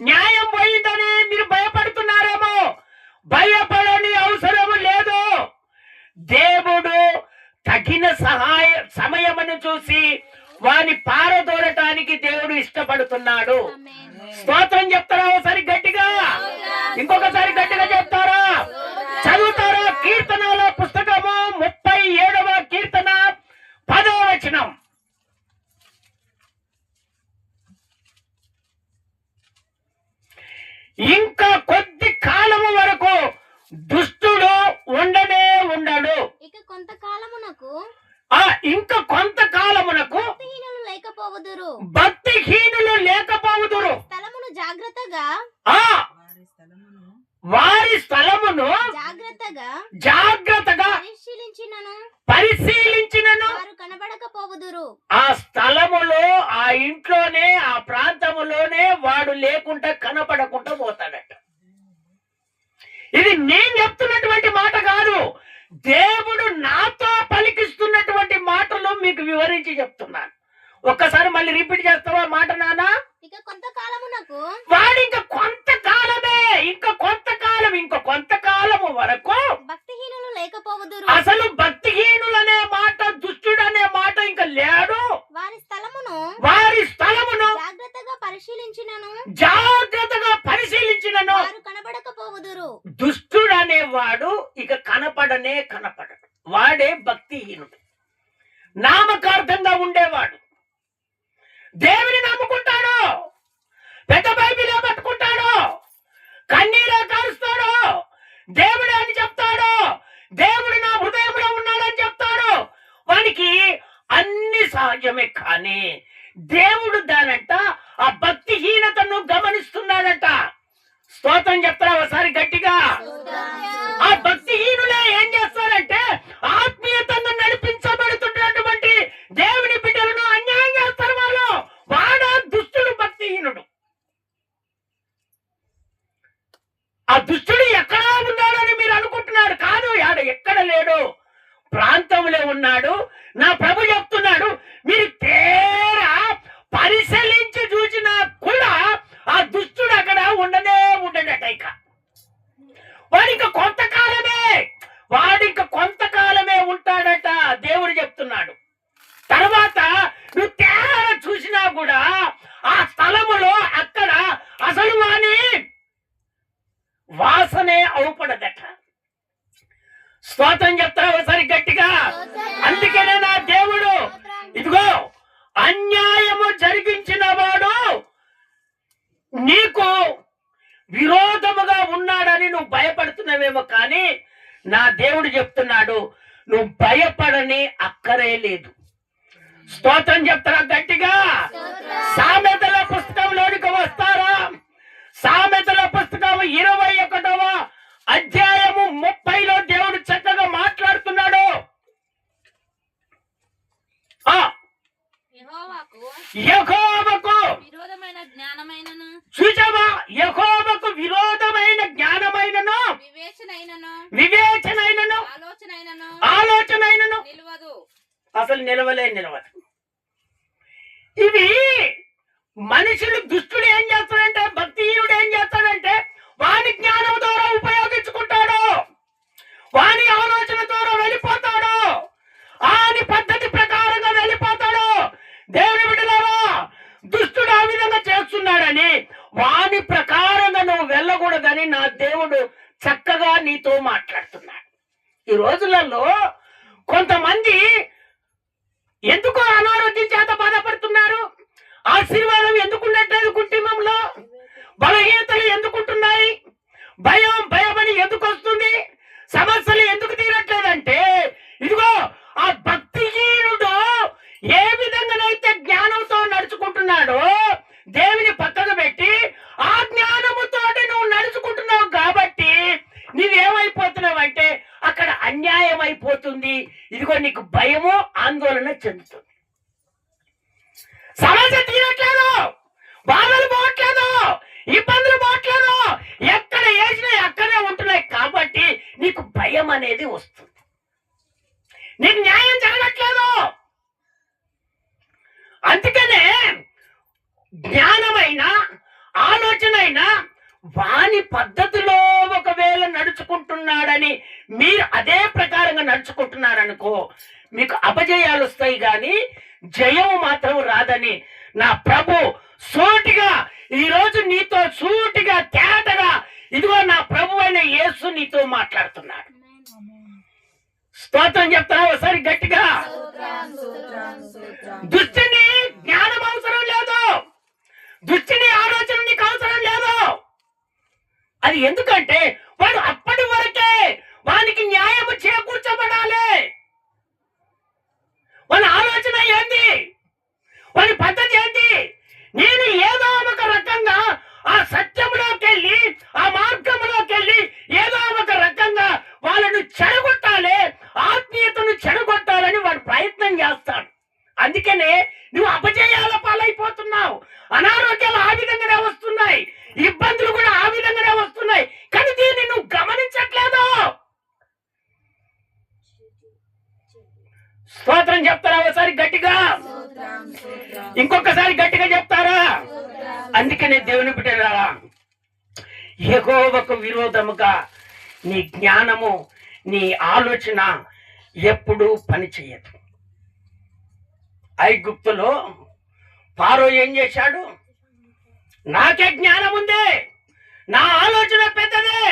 న్యాయం పోయిందని మీరు భయపడుతున్నారేమో. భయపడని అవసరం లేదు. దేవుడు తగిన సహాయ సమయమని చూసి వాని పారదోరటానికి దేవుడు ఇష్టపడుతున్నాడు. స్తోత్రం చెప్తారా ఒకసారి గట్టిగా? ఇంకొకసారి గట్టిగా చెప్తారా ఇంకా కొద్ది కాలము వరకు దుష్టుడు ఉండనే ఉండడు ఇక కొంతకాలమునకు ఆ ఇంకా కొంతకాలమునకు భక్తిహీనులు లేకపోవుదురు భక్తిహీనులు లేకపోవుదురు స్థలమును జాగ్రత్తగా ఆ వారి స్థలమును వారి స్థలమును జాగ్రత్తగా జాగ్రత్తగా పరిశీలించినను పరిశీలించినను వారు కనబడకపోవుదురు ఆ స్థలములో ఆ ఇంట్లోనే ఆ ప్రాంతములోనే వాడు లేకుండా కనపడకుండా పోతాడట ఇది నేను చెప్తున్నటువంటి మాట కాదు దేవుడు నాతో పలికిస్తున్నటువంటి మాటలు మీకు వివరించి చెప్తున్నాను. ఒక్కసారి మళ్ళీ రిపీట్ చేస్తావా మాట నానా ఇక కొంతకాలమునకు వాడు ఇంకా కొంతకాలమే ఇంకా కొంతకాలం ఇంకా కొంతకాలము వరకు భక్తిహీనులు లేకపోవుదురు అసలు భక్తిహీనులనే మాట దుష్టుడనే మాట ఇంకా లేడు. వారి స్థలమును వారి స్థలమును జాగ్రత్తగా పరిశీలించినను. జాగ్రత్తగా పరిశీలించినను. వారు కనబడకపోవుదురు దుష్టుడు అనేవాడు ఇక కనపడనే కనపడడు. వాడే భక్తిహీనుడు. నామకార్థంగా ఉండేవాడు. దేవుని నమ్ముకుంటాడు పెద్ద బైబిలే పట్టుకుంటాడు కన్నీరే కారుస్తాడు దేవుడే అని చెప్తాడు దేవుడు నా హృదయంలో ఉన్నాడని చెప్తాడు వానికి అన్ని సహజమే కానీ దేవుడు దానంట ఆ భక్తిహీనతను గమనిస్తున్నాడట స్తోత్రం చెప్తారా ఒకసారి గట్టిగా ఆ భక్తిహీనులే ఏం చేస్తారంటే ఆత్మీయతను నడిపించబడుతున్నటువంటి దేవుని బిడ్డలను అన్యాయం చేస్తారు వాళ్ళు వాడ దుష్టుడు భక్తిహీనుడు ఆ దుష్టుడు ఎక్కడ ఉన్నాడని మీరు అనుకుంటున్నారు. కాదు ఆడ ఎక్కడ లేడు? ప్రాంతంలో ఉన్నాడు. నా ప్రభు చెప్తున్నాడు మీరు తేరా పరిశీలించి చూసినా కూడా ఆ దుష్టుడు అక్కడ ఉండనే ఉండడట ఇక. వాడిక కొంతకాలమే వాడిక కొంతకాలమే ఉంటాడట దేవుడు చెప్తున్నాడు. తర్వాత నువ్వు తేడా చూసినా కూడా ఆ స్థలములో అక్కడ అసలు వాణి వాసనే అవుపడదట. స్తోత్రం చెప్తారా ఒకసారి గట్టిగా? అందుకనే నా దేవుడు ఇదిగో అన్యాయము జరిగించిన వాడు నీకు విరోధముగా ఉన్నాడని నువ్వు భయపడుతున్నావేమో కానీ నా దేవుడు చెప్తున్నాడు నువ్వు భయపడని అక్కరే లేదు. స్తోత్రం చెప్తారా గట్టిగా? సామెతల పుస్తకంలోనికి వస్తారా సామెతల పుస్తకం ఇరవై ఒకటవ అధ్యాయము ముప్పైలో దేవుడు చక్కగా మాట్లాడుతున్నాడు. యెహోవాకు విరోధమైన జ్ఞానమైనను చూసావా యెహోవాకు విరోధమైన జ్ఞానమైనను వివేచనైనను వివేచనైనను ఆలోచనైనను ఆలోచనైనను నిలవదు. అసలు నిలవలే నిలవదు. ఇవి మనుషులు దుష్టుడు ఏం చేస్తాడంటే భక్తిహీనుడు ఏం చేస్తాడంటే వాని జ్ఞానం ద్వారా ఉపయోగించుకుంటాడు. వాని ఆలోచన ద్వారా వెళ్ళిపోతాడు. ఆని పద్ధతి ప్రకారంగా వెళ్ళిపోతాడు. దేవుని బిడ్డలారా దుష్టుడు ఆ విధంగా చేస్తున్నాడని వాని ప్రకారంగా నువ్వు వెళ్ళకూడదని నా దేవుడు చక్కగా నీతో మాట్లాడుతున్నాడు. ఈ రోజులలో కొంతమంది ఎందుకో అనారోగ్యం చేత బాధపడుతున్నారు? ఆశీర్వాదం ఎందుకు ఉండట్లేదు కుటుంబంలో? బలహీనతలు ఎందుకుంటున్నాయి? భయం భయమని ఎందుకు వస్తుంది? సమస్యలు ఎందుకు తీరట్లేదంటే ఇదిగో ఆ భక్తిహీనుడు ఏ విధంగానైతే జ్ఞానంతో నడుచుకుంటున్నాడో దేవుని పక్కన పెట్టి ఆ జ్ఞానముతో నువ్వు నడుచుకుంటున్నావు కాబట్టి నీవేమైపోతున్నావంటే అక్కడ అన్యాయం అయిపోతుంది ఇదిగో నీకు భయము ఆందోళన చెందుతుంది. సమస్య ఇబ్బందులు పోవట్లేదు ఎక్కడ వేసినా అక్కడే ఉంటున్నాయి. కాబట్టి నీకు భయం అనేది వస్తుంది. నీకు న్యాయం జరగట్లేదు. అందుకనే జ్ఞానమైన ఆలోచన అయినా వాని పద్ధతిలో ఒకవేళ నడుచుకుంటున్నాడని మీరు అదే ప్రకారంగా నడుచుకుంటున్నారనుకో మీకు అపజయాలు వస్తాయి కానీ జయం మాత్రం రాదని. నా ప్రభు సూటిగా ఈరోజు నీతో సూటిగా తేటగా ఇదిగో నా ప్రభు అయిన యేసు నీతో మాట్లాడుతున్నాడు. స్తోత్రం చెప్తా ఒకసారి గట్టిగా? దుష్టిని జ్ఞానం అవసరం లేదు. దుష్టిని ఆలోచన నీకు అవసరం లేదు. అది ఎందుకంటే వాడు అప్పటి వరకే వానికి న్యాయం చేకూర్చబడాలి. మన ఆలోచన ఏంది వాని పద్ధతి ఏంది నేను ఏదో ఒక రకంగా ఆ సత్యంలోకి వెళ్ళి ఆ మార్గంలోకి వెళ్ళి ఏదో ఒక రకంగా వాళ్ళను చెడగొట్టాలి ఆత్మీయతను చెడగొట్టాలని వాడు ప్రయత్నం చేస్తాడు అందుకనే నువ్వు అపజయాల పాలైపోతున్నావు అనారోగ్యాలు ఆ విధంగానే వస్తున్నాయి ఇబ్బందులు కూడా ఆ విధంగానే వస్తున్నాయి కానీ దీన్ని నువ్వు గమనించట్లేదు స్తోత్రం చెప్తారా ఒకసారి గట్టిగా ఇంకొకసారి గట్టిగా చెప్తారా అందుకనే దేవుని బిడ్డలారా ఎగోవకు విరోధముగా నీ జ్ఞానము నీ ఆలోచన ఎప్పుడూ పనిచేయదు ఐగుప్తులో పారో ఏం చేశాడు? నాకే జ్ఞానం ఉంది నా ఆలోచన పెద్దదే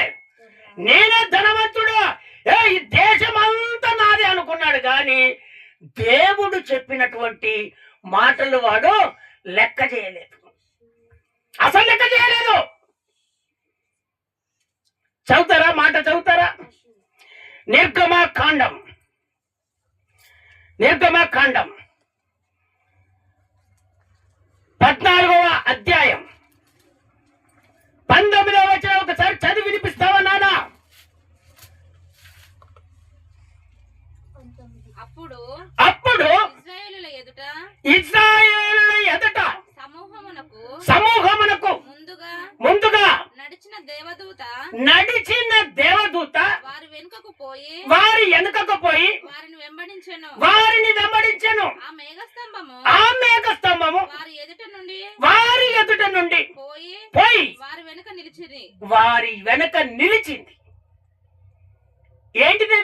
నేనే ధనవంతుడు. ఏ ఈ దేశం అంతా నాదే అనుకున్నాడు కానీ దేవుడు చెప్పినటువంటి మాటలు వాడు లెక్క చేయలేదు. అసలు లెక్క చేయలేదు. చదువుతారా? మాట చదువుతారా? నిర్గమ కాండం. నిర్గమ కాండం. పద్నాలుగవ అధ్యాయం. పంతొమ్మిదవ వచ్చిన ఒకసారి చదివి వినిపిస్తావా నానా అప్పుడు అప్పుడు ఇజ్రాయేలుల ఎదుట సమూహమునకు ముందుగా ముందుగా నడిచిన దేవదూత నడిచిన దేవదూత వారి వెనుకకు పోయి వారి వెనుకకు పోయి వారిని వెంబడించెను. వారిని వెంబడించెను. ఆ మేఘస్తంభము ఆ మేఘ స్తంభము వారి ఎదుట నుండి వారి ఎదుట నుండి పోయి పోయి వారి వెనుక నిలిచింది. వారి వెనక నిలిచింది. ఏంటిది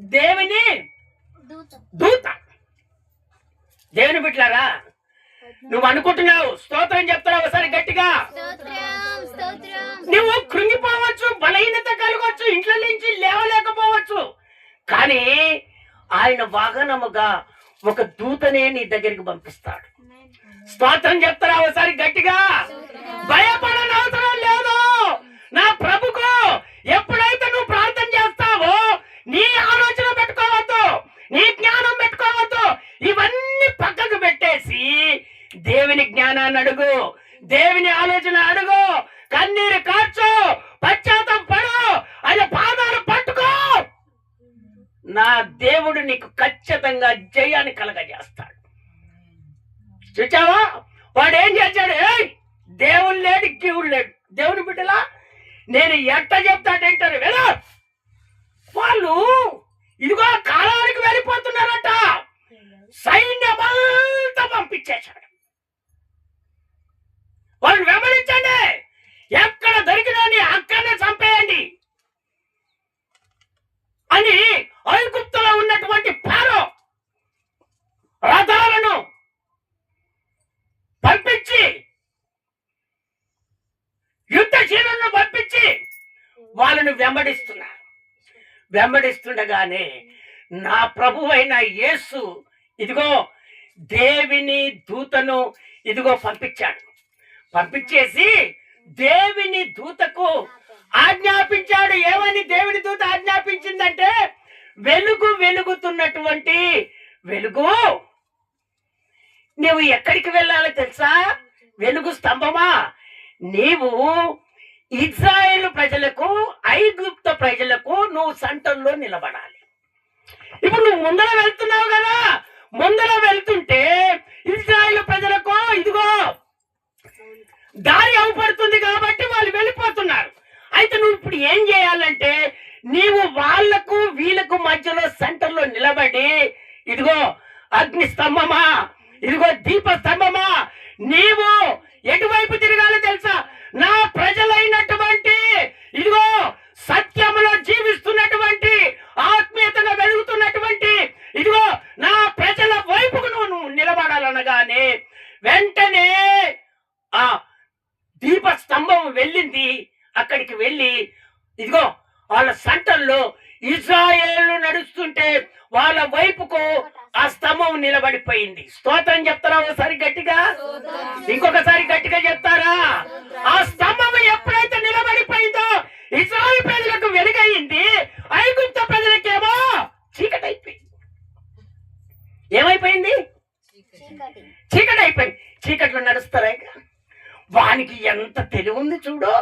దేవుని దూత. దేవుని బిడ్డలారా నువ్వు అనుకుంటున్నావు. స్తోత్రం చెప్తారా ఒకసారి గట్టిగా. నువ్వు కృంగిపోవచ్చు బలహీనత కలగవచ్చు ఇంట్లో నుంచి లేవలేకపోవచ్చు. కానీ ఆయన వాహనముగా ఒక దూతనే నీ దగ్గరికి పంపిస్తాడు. స్తోత్రం చెప్తారా ఒకసారి గట్టిగా. భయపడని అవసరం లేదు నా ప్రభుకు ఎప్పుడైతే నువ్వు ప్రార్థన చేస్తావో నీ ఆలోచన పెట్టుకోవద్దు నీ జ్ఞానం పెట్టుకోవద్దు ఇవన్నీ పక్కకు పెట్టేసి దేవుని జ్ఞానాన్ని అడుగు. దేవుని ఆలోచన అడుగు. కన్నీరు కాచు పశ్చాత్తం పడు. ఆయన పాదాలు పట్టుకో. నా దేవుడు నీకు ఖచ్చితంగా జయాన్ని కలగజేస్తాడు. చూచావా? వాడు ఏం చేశాడు ఏయ్! దేవుడు లేడు జీవుడు లేడు. దేవుని బిడ్డలా నేను ఎట్ట చెప్తాడంటారు వెళ్ళ వాళ్ళు ఇదిగో కాలానికి వెళ్ళిపోతున్నారట. సైన్యమంతా పంపించేశాడు. వాళ్ళని వెంబడించండి. ఎక్కడ దొరికినా అక్కడనే చంపేయండి. అని ఐగుప్తులో ఉన్నటువంటి పారో రథాలను పంపించి యుద్ధశీలను పంపించి వాళ్ళను వెంబడిస్తున్నారు. వెంబడిస్తుండగానే నా ప్రభు అయిన యేసు ఇదిగో దేవిని దూతను ఇదిగో పంపించాడు. పంపించేసి దేవిని దూతకు ఆజ్ఞాపించాడు. ఏమని దేవుని దూత ఆజ్ఞాపించిందంటే వెలుగు వెలుగుతున్నటువంటి వెలుగు. నువ్వు ఎక్కడికి వెళ్ళాలో తెలుసా? వెలుగు స్తంభమా? నీవు ఇజ్రాయేల్ ప్రజలకు ఐగుప్త ప్రజలకు నువ్వు సంటల్లో నిలబడాలి. ఇప్పుడు నువ్వు ముందర వెళ్తున్నావు కదా. ముందర వెళ్తుంటే దారి అవపడుతుంది కాబట్టి వాళ్ళు వెళ్ళిపోతున్నారు. అయితే నువ్వు ఇప్పుడు ఏం చేయాలంటే నీవు వాళ్ళకు వీళ్ళకు మధ్యలో సెంటర్లో నిలబడి ఇదిగో అగ్ని స్తంభమా ఇదిగో దీప స్తంభమా నీవు ఎటువైపు తిరగాలో తెలుసా? నా ప్రజలైనటువంటి ఇదిగో సత్యములో జీవిస్తున్నటువంటి ఆత్మీయతగా వెలుగుతున్నటువంటి ఇదిగో నా ప్రజల వైపుకు నువ్వు నిలబడాలనగానే వెంటనే ఆ ప్రజ వెళ్ళింది. అక్కడికి వెళ్ళి ఇదిగో వాళ్ళ సెంటర్లో ఇజ్రాయేల్ నడుస్తుంటే వాళ్ళ వైపుకు ఆ స్తంభం నిలబడిపోయింది. స్తోత్రం చెప్తారా ఒకసారి గట్టిగా? ఇంకొకసారి గట్టిగా చెప్తారా? ఆ స్తంభం ఎప్పుడైతే నిలబడిపోయిందో ఇజ్రాయల్ ప్రజలకు వెలుగయింది ఐగుప్త ప్రజలకేమో చీకటి అయిపోయింది ఏమైపోయింది? చీకటి. చీకటి అయిపోయింది చీకట్లో నడుస్తారా ఇక? వానికి ఎంత తెలివి ఉంది చూడు.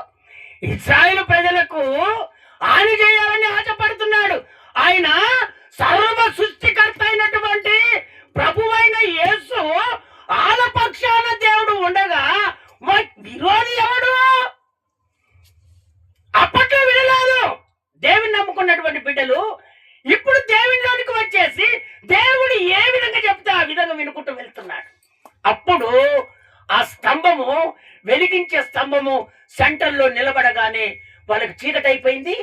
ఇజ్రాయెల్ ప్రజలకు హాని చేయాలని ఆశపడుతున్నాడు. ఆయన సర్వ సృష్టికర్త అయినటువంటి ప్రభువైన యేసు ఆలపక్షాన దేవుడు ఉండగా మా విరోధి ఎవడు? అప్పట్లో వినలేదు. దేవుని నమ్ముకున్నటువంటి బిడ్డలు ఇప్పుడు దేవునిలోనికి వచ్చేసి దేవుడు ఏ విధంగా చెప్తే ఆ విధంగా వినుకుంటూ వెళ్తున్నాడు. అప్పుడు ఆ స్తంభము వెలిగించే స్తంభము సెంటర్లో నిలబడగానే వాళ్ళకి చీకటైపోయింది.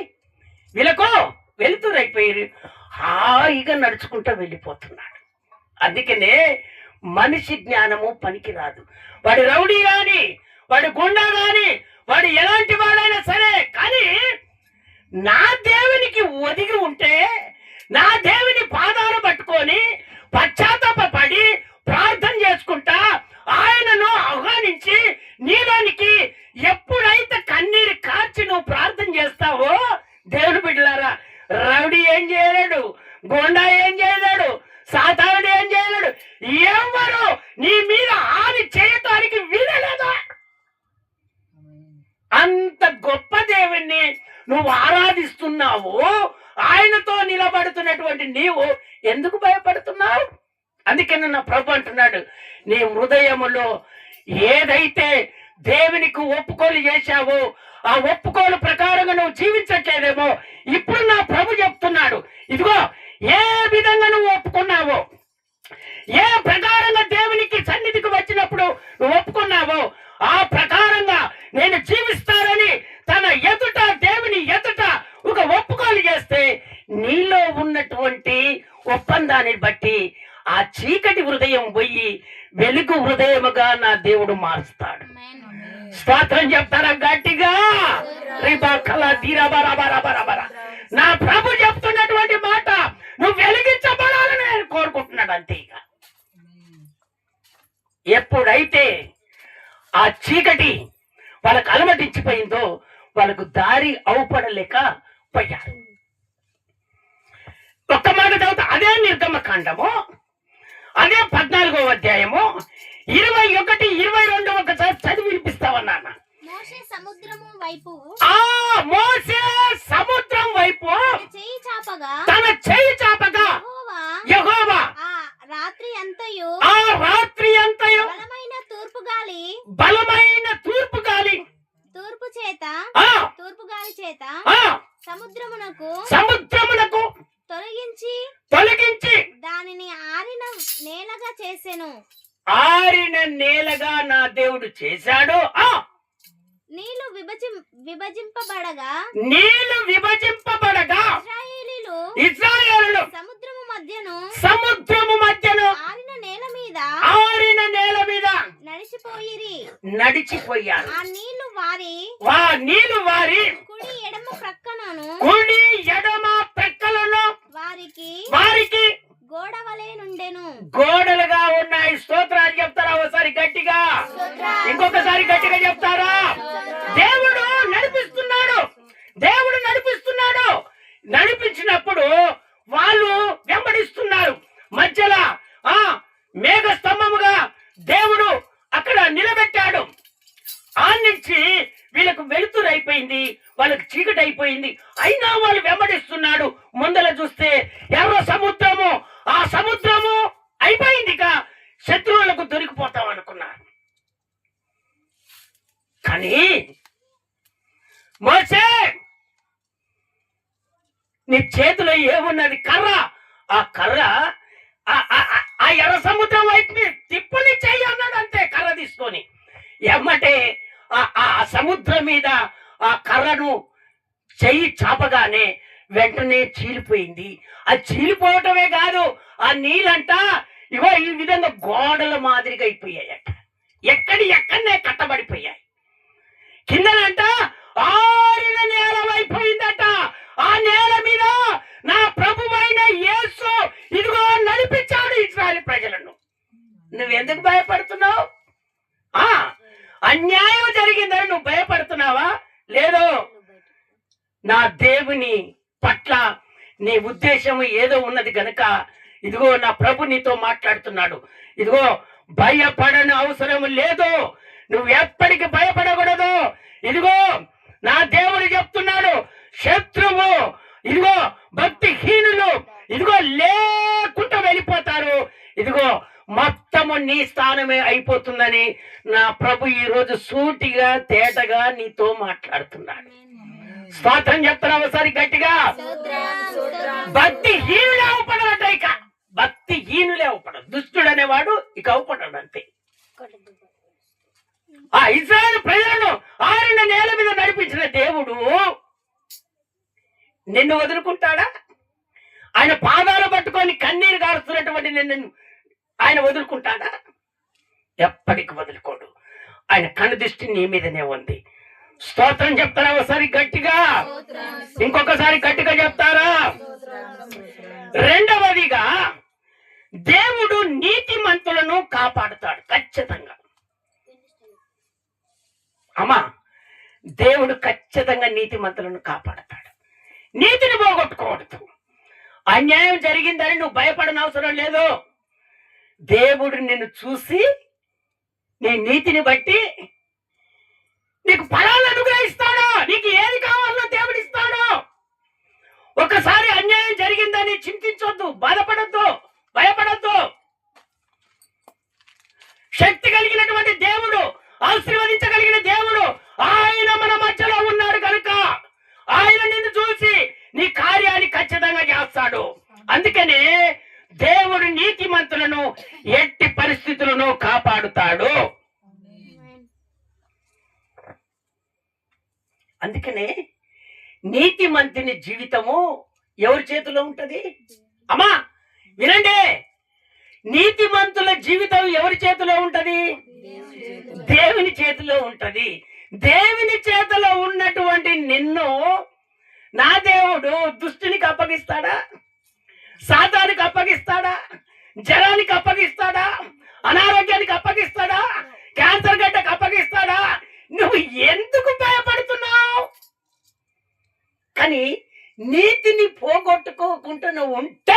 వీళ్ళకో వెలుతురు హాయిగా నడుచుకుంటూ వెళ్ళిపోతున్నాడు. అందుకనే మనిషి జ్ఞానము పనికిరాదు. వాడి రౌడీ కానీ వాడి గుండా కానీ వాడు ఎలాంటి వాడైనా సరే కానీ నా దేవునికి ఒదిగి ఉంటే నా దేవుని పాదాలు పట్టుకొని పశ్చాత్తాపడి ప్రార్థన చేసుకుంటా ఆయనను ఆహ్వానించి నీలోనికి ఎప్పుడైతే కన్నీరు కార్చి నువ్వు ప్రార్థన చేస్తావో దేవుని బిడ్డలారా రౌడీ ఏం చేయలేడు గోండా ఏం చేయలేడు సాతారుడు ఏం చేయలేడు ఎవరు నీ మీద హాని చేయటానికి వీలలేదా? అంత గొప్ప దేవుణ్ణి నువ్వు ఆరాధిస్తున్నావు ఆయనతో నిలబడుతున్నటువంటి నీవు ఎందుకు భయపడుతున్నావు? అందుకని నా ప్రభు అంటున్నాడు నీ హృదయములో ఏదైతే దేవునికి ఒప్పుకోలు చేశావో ఆ ఒప్పుకోలు ప్రకారంగా నువ్వు జీవించట్లేదేమో ఇప్పుడు నా ప్రభు చెప్తున్నాడు. ఇదిగో ఏ విధంగా నువ్వు ఒప్పుకున్నావో ఏ ప్రకారంగా దేవునికి సన్నిధికి వచ్చినప్పుడు నువ్వు ఒప్పుకున్నావో ఆ ప్రకారంగా నేను జీవిస్తానని తన ఎదుట దేవుని ఎదుట ఒక ఒప్పుకోలు చేస్తే నీలో ఉన్నటువంటి ఒప్పందాన్ని బట్టి ఆ చీకటి హృదయం పోయి వెలుగు హృదయముగా నా దేవుడు మారుస్తాడు. స్తోత్రం చెప్తారా గట్టిగా. నా ప్రభు చెప్తున్నటువంటి మాట నువ్వు వెలిగించబడాలని ఆయన కోరుకుంటున్నాడు అంతే ఇక ఎప్పుడైతే ఆ చీకటి వాళ్ళకు అలమటించిపోయిందో వాళ్ళకు దారి అవుపడలేక పోయారు. ఒక్క మాట చదువుతా అదే నిర్గమ కాండము అదే పద్నాలుగో అధ్యాయము ఇరవై ఒకటి ఇరవై రెండు ఒకసారి చదివి వినిపిస్తావన్నా సముద్రము వైపు ఆ మోసే సముద్రం వైపు తన చేయి చాపగా తన చేయి చాపగా యెహోవా రాత్రి అంతయు ఆ రాత్రి అంతయు బలమైన తూర్పు గాలి బలమైన తూర్పు గాలి. తూర్పు చేత తూర్పు గాలి చేత సముద్రమునకు సముద్రమునకు తొలగించి తొలగించి దానిని ఆరిన నేలగా చేసెను. ఆరిన నేలగా నా దేవుడు చేశాడు? ఆ! నీళ్ళు విభజి విభజింపబడగా? నీళ్ళు విభజింపబడగా? ఇశ్రాయేలీలు సముద్రము మధ్యను సముద్రము మధ్యలో ఆరిన నేల మీద ఆరిన నేల మీద నడిచిపోయిరి. నడిచిపోయారు. ఆ నీళ్ళు వారి వా నీళ్ళు వారి కుడి ఎడమ ప్రక్కనను కుడి ఎడమ ప్రక్కలను వారికి వారికి గోడవలే నుండెను. గోడలుగా స్తోత్రాలు చెప్తారా? ఒకసారి గట్టిగా. ఇంకొకసారి గట్టిగా చెప్తారా దేవుడు నడిపిస్తున్నాడు దేవుడు నడిపిస్తున్నాడు నడిపించినప్పుడు వాళ్ళు వెంబడిస్తున్నారు మధ్యలో ఆ మేఘ స్తంభముగా దేవుడు అక్కడ నిలబెట్టాడు ఆ నుంచి వీళ్ళకు వెలుతురు అయిపోయింది వాళ్ళకి చీకటి అయిపోయింది అయినా వాళ్ళు వెంబడిస్తున్నాడు ముందర చూస్తే ఎర్ర సముద్రము ఆ సముద్రము అయిపోయింది ఇక శత్రువులకు దొరికిపోతాం అనుకున్నారు కానీ మోసే నీ చేతిలో ఏమున్నది కర్ర? ఆ కర్ర ఆ- ఎర్ర సముద్రం వైపు తిప్పుని చెయ్యి అన్నాడు అంతే కర్ర తీసుకొని. ఎమ్మటే ఆ- సముద్రం మీద ఆ కర్రను చెయ్యి చాపగానే వెంటనే చీలిపోయింది. ఆ చీలిపోవటమే కాదు ఆ నీళ్ళంట ఇగో ఈ విధంగా గోడల మాదిరిగా అయిపోయాయట. ఎక్కడి ఎక్కడనే కట్టబడిపోయాయి. కిందనంట ఆరిన నేల అయిపోయిందట ఆ నేల మీద నా ప్రభువైన యేసు ఇదిగో నడిపించాడు ఇస్రాయల్ ప్రజలను. నువ్వెందుకు భయపడుతున్నావు? ఆ అన్యాయం జరిగిందని నువ్వు భయపడుతున్నావా? లేదు నా దేవుని పట్ల నీ ఉద్దేశం ఏదో ఉన్నది గనక ఇదిగో నా ప్రభు నీతో మాట్లాడుతున్నాడు. ఇదిగో భయపడని అవసరం లేదు నువ్వు ఎప్పటికి భయపడకూడదు. ఇదిగో నా దేవుడు చెప్తున్నాడు శత్రువు ఇదిగో భక్తిహీనులు ఇదిగో లేకుండా వెళ్ళిపోతారు. ఇదిగో మొత్తము నీ స్థానమే అయిపోతుందని నా ప్రభు ఈరోజు సూటిగా తేటగా నీతో మాట్లాడుతున్నాడు. స్తోత్రం చెప్తున్నా ఒకసారి గట్టిగా? భక్తి హీనులే అవపడవట ఇక. భక్తి హీనులే అవపడ దుష్టుడు అనేవాడు ఇక అవపడడు అంతే. ఆ ఇజ్రాయల్ ప్రజలను ఆరున్న నేల మీద నడిపించిన దేవుడు నిన్ను వదులుకుంటాడా? ఆయన పాదాలు పట్టుకొని కన్నీరు కారుస్తున్నటువంటి నిన్ను ఆయన వదులుకుంటాడా? ఎప్పటికి వదులుకోడు. ఆయన కన్ను దృష్టి నీ మీదనే ఉంది. స్తోత్రం చెప్తారా ఒకసారి గట్టిగా? ఇంకొకసారి గట్టిగా చెప్తారా? రెండవదిగా దేవుడు నీతిమంతులను కాపాడుతాడు ఖచ్చితంగా. అమ్మా దేవుడు ఖచ్చితంగా నీతిమంతులను కాపాడతాడు. నీతిని పోగొట్టుకోవద్దు. అన్యాయం జరిగిందని నువ్వు భయపడనవసరం అవసరం లేదు. దేవుడు నిన్ను చూసి నీ నీతిని బట్టి నీకు ఫలాలు అనుగ్రహిస్తాడు నీకు ఏది కావాలో దేవుడు ఇస్తాడు ఒకసారి అన్యాయం జరిగిందని చింతించొద్దు బాధపడద్దు భయపడద్దు శక్తి కలిగినటువంటి దేవుడు ఆశీర్వదించగలిగిన దేవుడు ఆయన మన మధ్యలో ఉన్నాడు కనుక ఆయన నిన్ను చూసి నీ కార్యాన్ని ఖచ్చితంగా చేస్తాడు అందుకనే దేవుడు నీతిమంతులను ఎట్టి పరిస్థితులను కాపాడుతాడు అందుకనే నీతిమంతుని జీవితము ఎవరి చేతిలో ఉంటది? అమ్మా వినండి. నీతిమంతుల జీవితం ఎవరి చేతిలో ఉంటది? దేవుని చేతిలో ఉంటది. దేవుని చేతిలో ఉన్నటువంటి నిన్ను నా దేవుడు దుష్టునికి అప్పగిస్తాడా? సాతానికి అప్పగిస్తాడా? జరానికి అప్పగిస్తాడా? అనారోగ్యానికి అప్పగిస్తాడా? క్యాన్సర్ గడ్డకు అప్పగిస్తాడా? నువ్వు ఎందుకు భయపడుతున్నావు? కానీ నీతిని పోగొట్టుకోకుండా నువ్వు ఉంటే